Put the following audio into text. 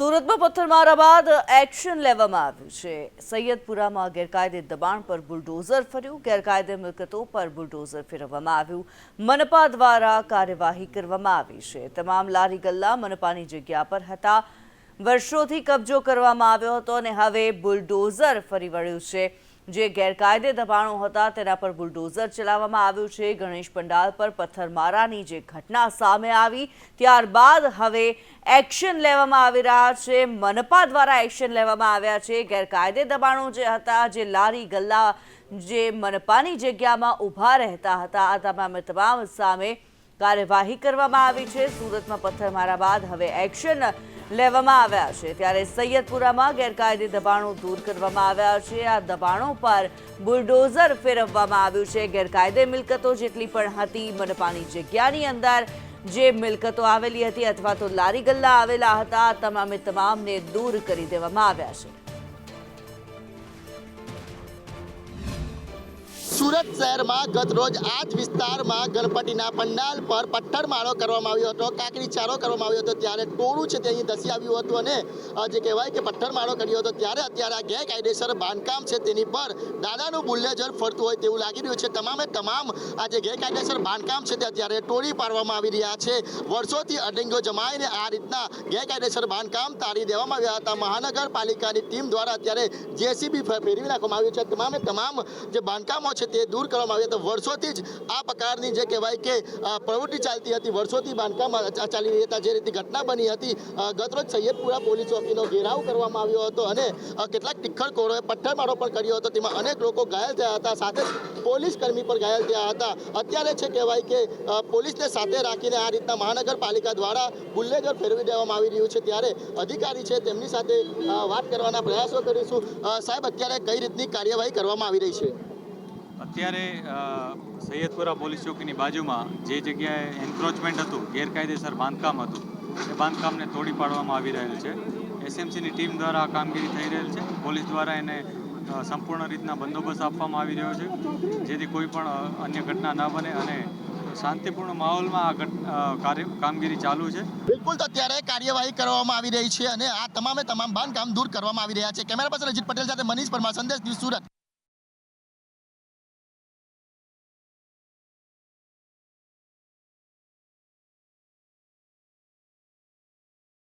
સુરતમાં પથ્થરમારા બાદ એક્શન લેવામાં આવ્યું છે. સૈયદપુરામાં ગેરકાયદે દબાણ પર બુલડોઝર ફર્યું. ગેરકાયદે મિલકતો પર બુલડોઝર ફેરવવામાં આવ્યું. મનપા દ્વારા કાર્યવાહી કરવામાં આવી છે. તમામ લારી ગલ્લા મનપાની જગ્યા પર હતા. વર્ષોથી કબજો કરવામાં આવ્યો હતો અને હવે બુલડોઝર ફરી વળ્યું છે. જે ગેરકાયદે દબાણો હતા, તેના પર બુલડોઝર ચલાવવામાં આવ્યું છે. ગણેશ પંડાલ પર પથ્થરમારાની જે ઘટના સામે આવી, ત્યારબાદ હવે એક્શન લેવામાં આવી રહ્યા છે. મનપા દ્વારા એક્શન લેવામાં આવ્યા છે. ગેરકાયદે દબાણો જે હતા, જે લારી ગલ્લા જે મનપાની જગ્યામાં ઊભા રહેતા હતા, આ તમામે તમામ સામે કાર્યવાહી કરવામાં આવી છે. સુરતમાં પથ્થરમારા બાદ હવે એક્શન લેવામાં આવ્યા છે. ત્યારે સૈયદપુરામાં ગેરકાયદે દબાણો દૂર કરવામાં આવ્યા છે. આ દબાણો પર બુલડોઝર ફેરવવામાં આવ્યું છે. ગેરકાયદે મિલકતો જેટલી પણ હતી, મનપાની જગ્યાની અંદર જે મિલકતો આવેલી હતી અથવા તો લારી ગલ્લા આવેલા હતા, તમામે તમામને દૂર કરી દેવામાં આવ્યા છે. સુરત શહેરમાં ગત રોજ આ જ વિસ્તારમાં ગણપતિના પંડાલ પર પથ્થરમારો કરવામાં આવ્યો હતો કાકરીચારો કરવામાં આવ્યો હતો. ત્યારે ટોળું છે તે અહીં ધસી આવ્યું હતું અને જે કહેવાય કે પથ્થરમારો કર્યો હતો. ત્યારે અત્યારે આ ગેરકાયદેસર બાંધકામ છે તેની પર દાદાનું બુલ્લેજર ફરતું હોય તેવું લાગી રહ્યું છે. તમામે તમામ આ જે ગેરકાયદેસર બાંધકામ છે તે અત્યારે તોડી પાડવામાં આવી રહ્યા છે. વર્ષોથી અડંગો જમાઈને આ રીતના ગેરકાયદેસર બાંધકામ તારી દેવામાં આવ્યા હતા. મહાનગરપાલિકાની ટીમ દ્વારા અત્યારે જેસીબી ફેરવી નાખવામાં આવ્યું છે. તમામે તમામ જે બાંધકામો છે તે દૂર કરવામાં આવી. હતા વર્ષોથી જ આ પ્રકારની જે કહેવાય કે પ્રવૃત્તિ ચાલતી હતી, વર્ષોથી બાંધકામ ચાલી રહી હતા, જે રીતે ઘટના બની હતી ગતરોજ સૈયદપુરા પોલીસ ચોકીનો ઘેરાવ કરવામાં આવ્યો હતો અને કેટલાક ટિખળખોરોએ પથ્થરમારો પણ કર્યો હતો. તેમાં અનેક લોકો ઘાયલ થયા હતા, સાથે પોલીસ કર્મી પણ ઘાયલ થયા હતા. અત્યારે છે કહેવાય કે પોલીસને સાથે રાખીને આ રીતના મહાનગરપાલિકા દ્વારા બુલ્લેગર ફેરવી દેવામાં આવી રહ્યું છે. ત્યારે અધિકારી છે, તેમની સાથે વાત કરવાના પ્રયાસો કરીશું. સાહેબ, અત્યારે કઈ રીતની કાર્યવાહી કરવામાં આવી રહી છે? અત્યારે સૈયદપુરા પોલીસ ચોકીની બાજુમાં જે જગ્યાએ એન્ક્રોચમેન્ટ હતું, ગેરકાયદેસર બાંધકામ હતું, એ બાંધકામને તોડી પાડવામાં આવી રહેલ છે. એસએમસીની ટીમ દ્વારા આ કામગીરી થઈ રહેલ છે. પોલીસ દ્વારા એને સંપૂર્ણ રીતના બંદોબસ્ત આપવામાં આવી રહ્યો છે, જેથી કોઈ પણ અન્ય ઘટના ન બને અને શાંતિપૂર્ણ માહોલમાં આ કામગીરી ચાલુ છે. બિલકુલ, તો અત્યારે કાર્યવાહી કરવામાં આવી રહી છે અને આ તમામે તમામ બાંધકામ દૂર કરવામાં આવી રહ્યા છે. કેમેરા પર્સન અજીત પટેલ સાથે મનીષ પરમાર, સંદેશ ન્યૂઝ સુરત.